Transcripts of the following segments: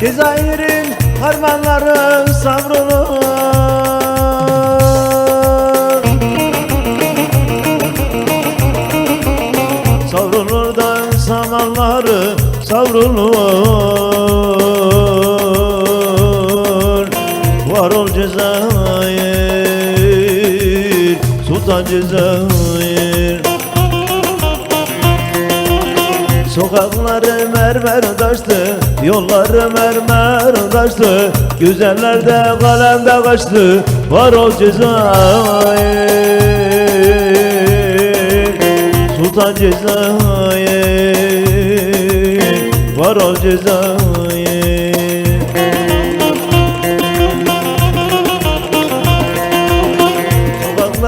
Cezayir'in harmanları savrulur. Savrulur da samanları savrulur. Var ol Cezayir Sultan Cezayir. Sokakları mermer taştı Yolları mermer taştı Güzeller de kalemde kaçtı Var ol Cezayir Sultan Cezayir Var ol Cezayir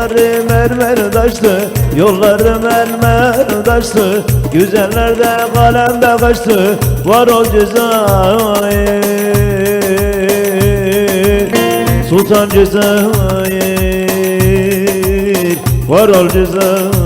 Sokakları mermer taştı Yolları mermer taştı. Güzeller de kalemde kaçtı Var ol Cezayir Sultan Cezayir Var ol Cezayir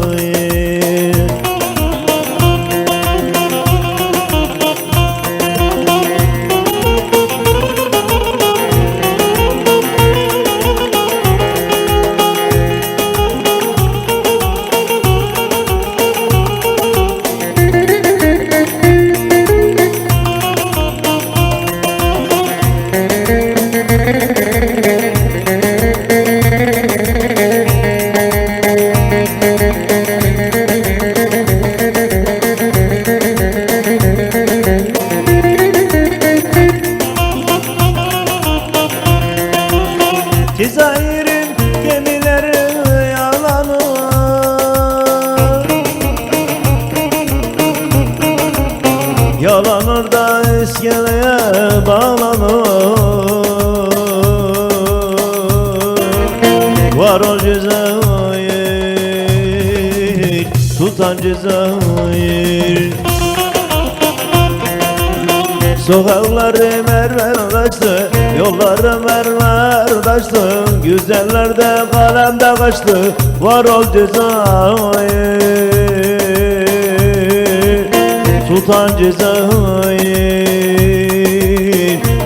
Cezayir'in gemileri yalanır. Yalanır da iskeleye bağlanır. Var ol Cezayir Sultan Cezayir Sokakları mermer taştı Yolları mermer taştı Güzeller de kalemde kaçtı. Var ol Cezayir Sultan Cezayir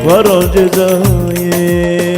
Var ol Cezayir